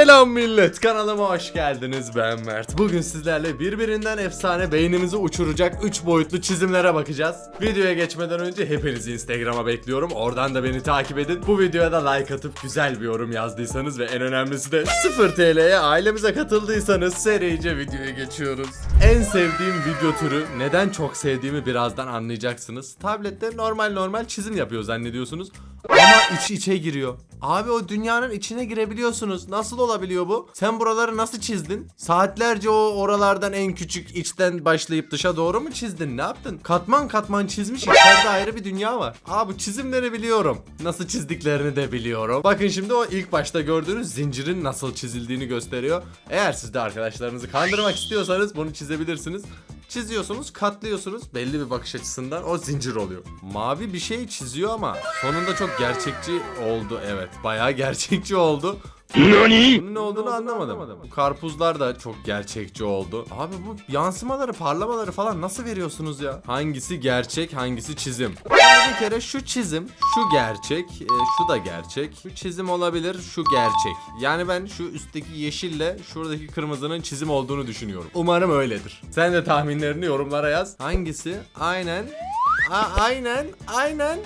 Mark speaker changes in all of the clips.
Speaker 1: Selam millet kanalıma hoş geldiniz. Ben Mert. Bugün sizlerle birbirinden efsane beynimizi uçuracak 3 boyutlu çizimlere bakacağız. Videoya geçmeden önce hepinizi Instagram'a bekliyorum. Oradan da beni takip edin. Bu videoya da like atıp güzel bir yorum yazdıysanız ve en önemlisi de 0 TL'ye ailemize katıldıysanız serice videoya geçiyoruz. En sevdiğim video türü neden çok sevdiğimi birazdan anlayacaksınız. Tablette normal normal çizim yapıyor zannediyorsunuz ama iç içe giriyor. Abi o dünyanın içine girebiliyorsunuz. Nasıl olabiliyor bu? Sen buraları nasıl çizdin? Saatlerce o oralardan en küçük içten başlayıp dışa doğru mu çizdin? Ne yaptın? Katman katman çizmiş. İçeride ayrı bir dünya var. Aa bu çizimleri biliyorum. Nasıl çizdiklerini de biliyorum. Bakın şimdi o ilk başta gördüğünüz zincirin nasıl çizildiğini gösteriyor. Eğer siz de arkadaşlarınızı kandırmak istiyorsanız bunu çizebilirsiniz. Çiziyorsunuz, katlıyorsunuz. Belli bir bakış açısından o zincir oluyor. Mavi bir şey çiziyor ama sonunda çok gerçekçi oldu. Evet, bayağı gerçekçi oldu. Bunun ne olduğunu anlamadım. Bu karpuzlar da çok gerçekçi oldu. Abi bu yansımaları, parlamaları falan nasıl veriyorsunuz ya? Hangisi gerçek, hangisi çizim? Bir kere şu çizim, şu gerçek, e, şu da gerçek. Şu çizim olabilir, şu gerçek. Yani ben şu üstteki yeşille şuradaki kırmızının çizim olduğunu düşünüyorum. Umarım öyledir. Sen de tahminlerini yorumlara yaz. Hangisi? Aynen. A- aynen, aynen.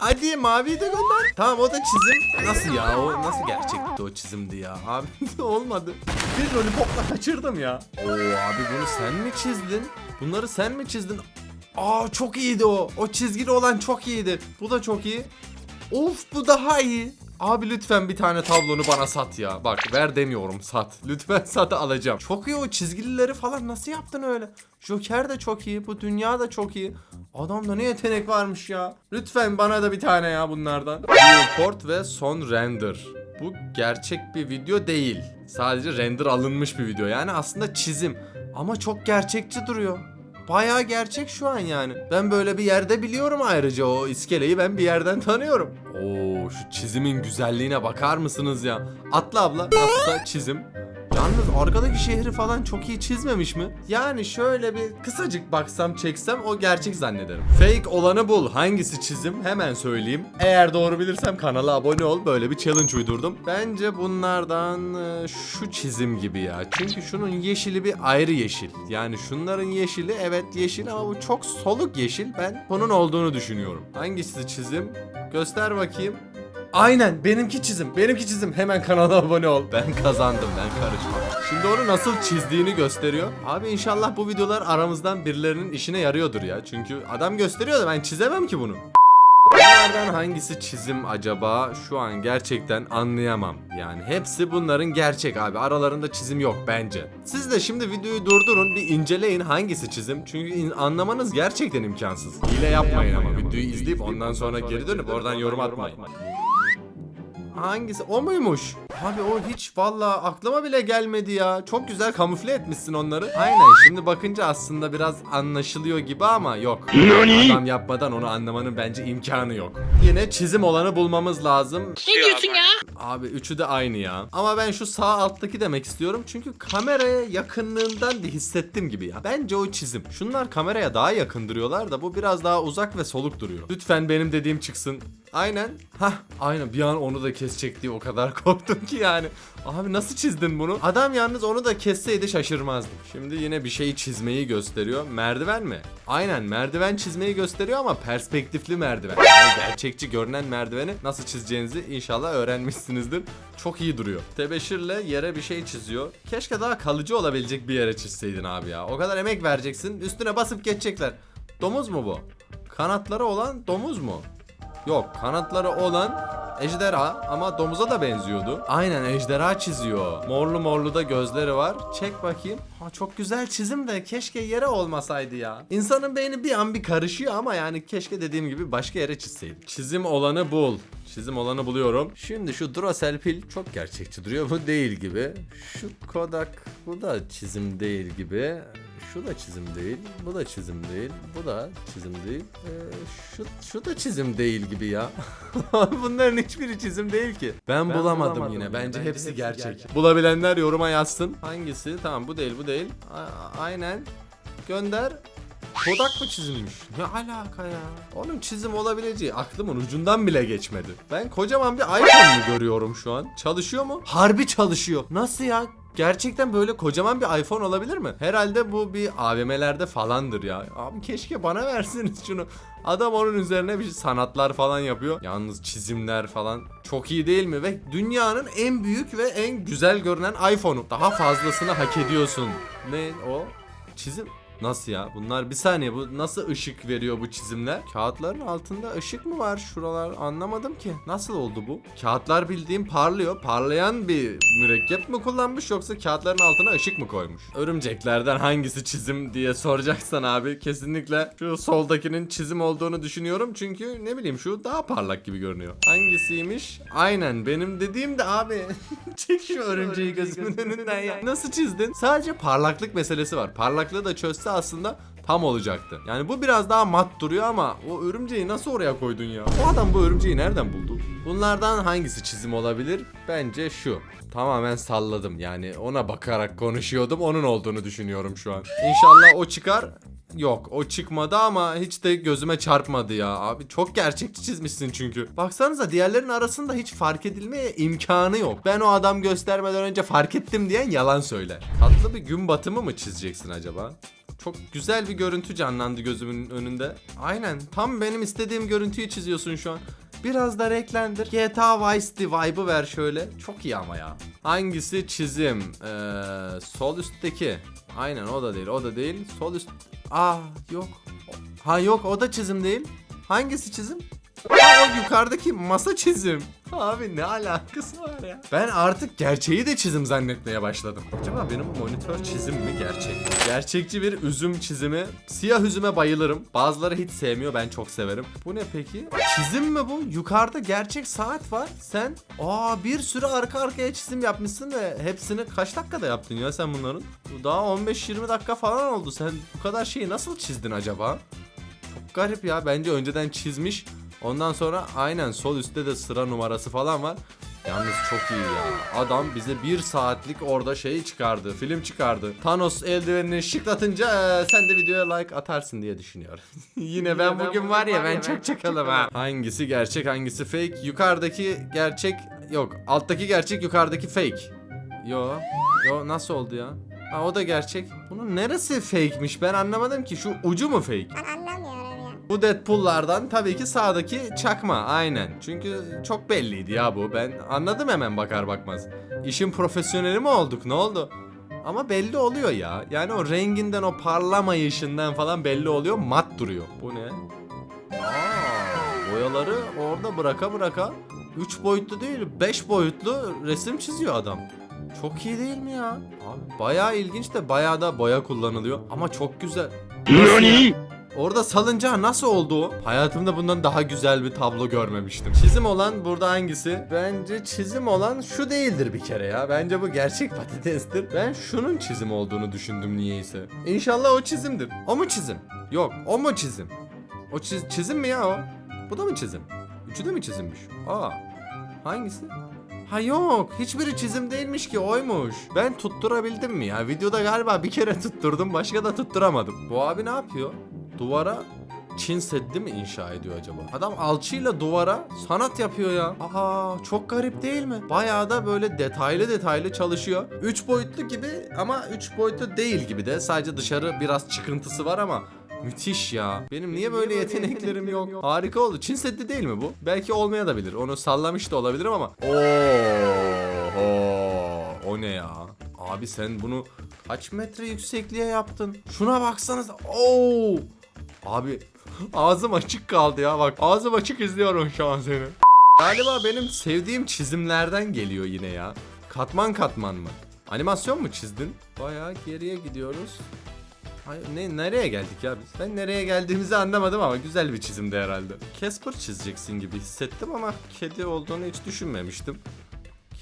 Speaker 1: Hadi maviyi de gönder. Tamam o da çizim. Nasıl ya o nasıl gerçekti o çizimdi ya abi olmadı. Bir lollipopla kaçırdım ya. Oo abi bunu sen mi çizdin? Bunları sen mi çizdin? Aa çok iyiydi o. O çizgili olan çok iyiydi. Bu da çok iyi. Of bu daha iyi. Abi lütfen bir tane tablonu bana sat ya. Bak ver demiyorum sat. Lütfen satı alacağım. Çok iyi o çizgilileri falan nasıl yaptın öyle? Joker de çok iyi. Bu dünya da çok iyi. Adamda ne yetenek varmış ya. Lütfen bana da bir tane ya bunlardan. Viewport ve son render. Bu gerçek bir video değil. Sadece render alınmış bir video. Yani aslında çizim. Ama çok gerçekçi duruyor. Bayağı gerçek şu an yani. Ben böyle bir yerde biliyorum ayrıca o iskeleyi ben bir yerden tanıyorum. Oo şu çizimin güzelliğine bakar mısınız ya? Atla abla nasılsa çizim. Yalnız arkadaki şehri falan çok iyi çizmemiş mi? Yani şöyle bir kısacık baksam çeksem o gerçek zannederim. Fake olanı bul. Hangisi çizim? Hemen söyleyeyim. Eğer doğru bilirsem kanala abone ol. Böyle bir challenge uydurdum. Bence bunlardan e, şu çizim gibi ya. Çünkü şunun yeşili bir ayrı yeşil. Yani şunların yeşili evet yeşil ama bu çok soluk yeşil. Ben bunun olduğunu düşünüyorum. Hangisi çizim? Göster bakayım. Aynen benimki çizim. Benimki çizim. Hemen kanala abone ol. Ben kazandım. Ben karışmam. Şimdi onu nasıl çizdiğini gösteriyor. Abi inşallah bu videolar aramızdan birilerinin işine yarıyordur ya. Çünkü adam gösteriyor da ben çizemem ki bunu. Bunlardan hangisi çizim acaba? Şu an gerçekten anlayamam. Yani hepsi bunların gerçek abi. Aralarında çizim yok bence. Siz de şimdi videoyu durdurun bir inceleyin hangisi çizim. Çünkü anlamanız gerçekten imkansız. Hile yapmayın ama videoyu izleyip ondan sonra geri dönüp oradan yorum atmayın. Hangisi? O muymuş? Abi o hiç valla aklıma bile gelmedi ya. Çok güzel kamufle etmişsin onları. Aynen şimdi bakınca aslında biraz anlaşılıyor gibi ama yok. Adam yapmadan onu anlamanın bence imkanı yok. Yine çizim olanı bulmamız lazım.
Speaker 2: Ne diyorsun ya?
Speaker 1: Abi üçü de aynı ya. Ama ben şu sağ alttaki demek istiyorum. Çünkü kameraya yakınlığından da hissettim gibi ya. Bence o çizim. Şunlar kameraya daha yakın duruyorlar da bu biraz daha uzak ve soluk duruyor. Lütfen benim dediğim çıksın. Aynen. Hah aynen bir an onu da kesecek diye o kadar korktum ki yani. Abi nasıl çizdin bunu? Adam yalnız onu da kesseydi şaşırmazdım. Şimdi yine bir şeyi çizmeyi gösteriyor. Merdiven mi? Aynen merdiven çizmeyi gösteriyor ama perspektifli merdiven. Yani gerçekçi görünen merdiveni nasıl çizeceğinizi inşallah öğrenmişsinizdir. Çok iyi duruyor. Tebeşirle yere bir şey çiziyor. Keşke daha kalıcı olabilecek bir yere çizseydin abi ya. O kadar emek vereceksin. Üstüne basıp geçecekler. Domuz mu bu? Kanatları olan domuz mu? Yok kanatları olan ejderha ama domuza da benziyordu. Aynen ejderha çiziyor. Morlu morlu da gözleri var. Çek bakayım. Ha, çok güzel çizim de keşke yere olmasaydı ya. İnsanın beyni bir an bir karışıyor ama yani keşke dediğim gibi başka yere çizseydim. Çizim olanı bul. Çizim olanı buluyorum. Şimdi şu Duracell pil çok gerçekçi duruyor. Bu değil gibi. Şu Kodak bu da çizim değil gibi. Şu da çizim değil. Bu da çizim değil. Bu da çizim değil. Ee, şu, şu da çizim değil gibi ya. Bunların hiçbiri çizim değil ki. Ben, bulamadım, yine. Bence, hepsi, gerçek. Bulabilenler yoruma yazsın. Hangisi? Tamam bu değil bu değil. A- aynen. Gönder. Kodak mı çizilmiş? Ne alaka ya? Onun çizim olabileceği aklımın ucundan bile geçmedi. Ben kocaman bir iPhone mu görüyorum şu an? Çalışıyor mu? Harbi çalışıyor. Nasıl ya? Gerçekten böyle kocaman bir iPhone olabilir mi? Herhalde bu bir AVM'lerde falandır ya. Abi keşke bana versiniz şunu. Adam onun üzerine bir sanatlar falan yapıyor. Yalnız çizimler falan çok iyi değil mi? Ve dünyanın en büyük ve en güzel görünen iPhone'u. Daha fazlasını hak ediyorsun. Ne o? Çizim Nasıl ya? Bunlar bir saniye bu nasıl ışık veriyor bu çizimler? Kağıtların altında ışık mı var şuralar? Anlamadım ki. Nasıl oldu bu? Kağıtlar bildiğim parlıyor. Parlayan bir mürekkep mi kullanmış yoksa kağıtların altına ışık mı koymuş? Örümceklerden hangisi çizim diye soracaksan abi kesinlikle şu soldakinin çizim olduğunu düşünüyorum. Çünkü ne bileyim şu daha parlak gibi görünüyor. Hangisiymiş? Aynen benim dediğim de abi. Çek şu örümceği gözümün önünden ya. Nasıl çizdin? Sadece parlaklık meselesi var. Parlaklığı da çözse aslında tam olacaktı. Yani bu biraz daha mat duruyor ama o örümceği nasıl oraya koydun ya? O adam bu örümceği nereden buldu? Bunlardan hangisi çizim olabilir? Bence şu. Tamamen salladım yani ona bakarak konuşuyordum onun olduğunu düşünüyorum şu an. İnşallah o çıkar. Yok o çıkmadı ama hiç de gözüme çarpmadı ya. Abi çok gerçekçi çizmişsin çünkü. Baksanıza diğerlerin arasında hiç fark edilmeye imkanı yok. Ben o adam göstermeden önce fark ettim diyen yalan söyler. Tatlı bir gün batımı mı çizeceksin acaba? Çok güzel bir görüntü canlandı gözümün önünde. Aynen tam benim istediğim görüntüyü çiziyorsun şu an. Biraz da renklendir. GTA Vice City vibe'ı ver şöyle. Çok iyi ama ya. Hangisi çizim? Ee, sol üstteki. Aynen o da değil o da değil. Sol üst... Aa yok. Ha yok o da çizim değil. Hangisi çizim? O yukarıdaki masa çizim. Abi ne alakası var ya? Ben artık gerçeği de çizim zannetmeye başladım. Acaba benim monitör çizim mi gerçek? Gerçekçi bir üzüm çizimi. Siyah üzüme bayılırım. Bazıları hiç sevmiyor ben çok severim. Bu ne peki? Çizim mi bu? Yukarıda gerçek saat var. Sen aa bir sürü arka arkaya çizim yapmışsın ve hepsini kaç dakikada yaptın ya sen bunların? Bu daha 15-20 dakika falan oldu. Sen bu kadar şeyi nasıl çizdin acaba? Çok garip ya. Bence önceden çizmiş. Ondan sonra aynen sol üstte de sıra numarası falan var. Yalnız çok iyi ya. Adam bize bir saatlik orada şeyi çıkardı. Film çıkardı. Thanos eldivenini şıklatınca eee, sen de videoya like atarsın diye düşünüyorum. Yine ben bugün var ya ben çok çakalım ha. Hangisi gerçek hangisi fake? Yukarıdaki gerçek yok. Alttaki gerçek yukarıdaki fake. Yo. Yo nasıl oldu ya? Ha o da gerçek. Bunun neresi fake'miş ben anlamadım ki. Şu ucu mu fake?
Speaker 2: Ben anlamıyorum.
Speaker 1: Bu Deadpool'lardan tabii ki sağdaki çakma aynen. Çünkü çok belliydi ya bu. Ben anladım hemen bakar bakmaz. İşin profesyoneli mi olduk ne oldu? Ama belli oluyor ya. Yani o renginden o parlamayışından falan belli oluyor. Mat duruyor. Bu ne? Aa, boyaları orada bıraka bıraka 3 boyutlu değil 5 boyutlu resim çiziyor adam. Çok iyi değil mi ya? Abi bayağı ilginç de bayağı da boya kullanılıyor. Ama çok güzel. Ya? Orada salıncağı nasıl oldu o? Hayatımda bundan daha güzel bir tablo görmemiştim. Çizim olan burada hangisi? Bence çizim olan şu değildir bir kere ya. Bence bu gerçek patatestir. Ben şunun çizim olduğunu düşündüm niyeyse. İnşallah o çizimdir. O mu çizim? Yok, o mu çizim? O çiz- çizim mi ya o? Bu da mı çizim? Üçü de mi çizimmiş? Aa. Hangisi? Ha yok hiçbiri çizim değilmiş ki oymuş. Ben tutturabildim mi ya? Videoda galiba bir kere tutturdum başka da tutturamadım. Bu abi ne yapıyor? Duvara Çin Seddi mi inşa ediyor acaba? Adam alçıyla duvara sanat yapıyor ya. Aa çok garip değil mi? Bayağı da böyle detaylı detaylı çalışıyor. 3 boyutlu gibi ama 3 boyutlu değil gibi de. Sadece dışarı biraz çıkıntısı var ama Müthiş ya. Benim niye böyle yeteneklerim yok? Harika oldu. Çin Seddi değil mi bu? Belki olmaya da bilir. Onu sallamış da olabilirim ama. Oo, o ne ya? Abi sen bunu kaç metre yüksekliğe yaptın? Şuna baksanıza. Oo! Abi ağzım açık kaldı ya bak. Ağzım açık izliyorum şu an seni. Galiba benim sevdiğim çizimlerden geliyor yine ya. Katman katman mı? Animasyon mu çizdin? Bayağı geriye gidiyoruz. Hayır, ne nereye geldik ya biz? Ben nereye geldiğimizi anlamadım ama güzel bir çizimdi herhalde. Casper çizeceksin gibi hissettim ama kedi olduğunu hiç düşünmemiştim.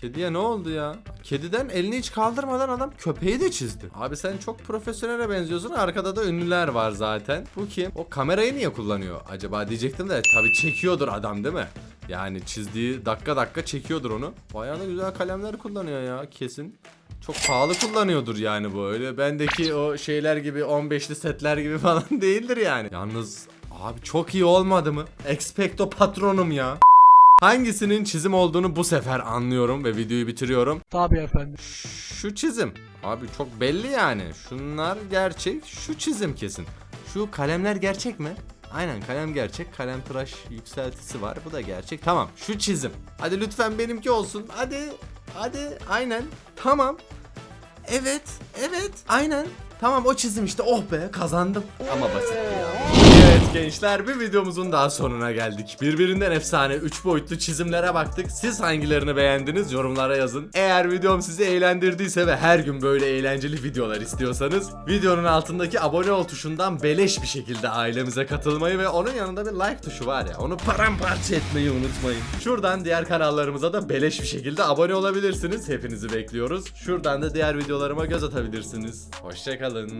Speaker 1: Kediye ne oldu ya? Kediden elini hiç kaldırmadan adam köpeği de çizdi. Abi sen çok profesyonele benziyorsun. Arkada da ünlüler var zaten. Bu kim? O kamerayı niye kullanıyor acaba diyecektim de tabii çekiyordur adam değil mi? Yani çizdiği dakika dakika çekiyordur onu. Bayağı da güzel kalemler kullanıyor ya kesin. Çok pahalı kullanıyordur yani bu öyle. Bendeki o şeyler gibi 15'li setler gibi falan değildir yani. Yalnız abi çok iyi olmadı mı? Expecto patronum ya. Hangisinin çizim olduğunu bu sefer anlıyorum ve videoyu bitiriyorum.
Speaker 2: Tabii efendim.
Speaker 1: Şu çizim. Abi çok belli yani. Şunlar gerçek. Şu çizim kesin. Şu kalemler gerçek mi? Aynen kalem gerçek. Kalem tıraş yükseltisi var. Bu da gerçek. Tamam. Şu çizim. Hadi lütfen benimki olsun. Hadi. Hadi. Aynen. Tamam. Evet. Evet. Aynen. Tamam o çizim işte. Oh be kazandım. Ama basit ya. Evet gençler bir videomuzun daha sonuna geldik. Birbirinden efsane 3 boyutlu çizimlere baktık. Siz hangilerini beğendiniz yorumlara yazın. Eğer videom sizi eğlendirdiyse ve her gün böyle eğlenceli videolar istiyorsanız videonun altındaki abone ol tuşundan beleş bir şekilde ailemize katılmayı ve onun yanında bir like tuşu var ya onu paramparça etmeyi unutmayın. Şuradan diğer kanallarımıza da beleş bir şekilde abone olabilirsiniz. Hepinizi bekliyoruz. Şuradan da diğer videolarıma göz atabilirsiniz. Hoşçakalın.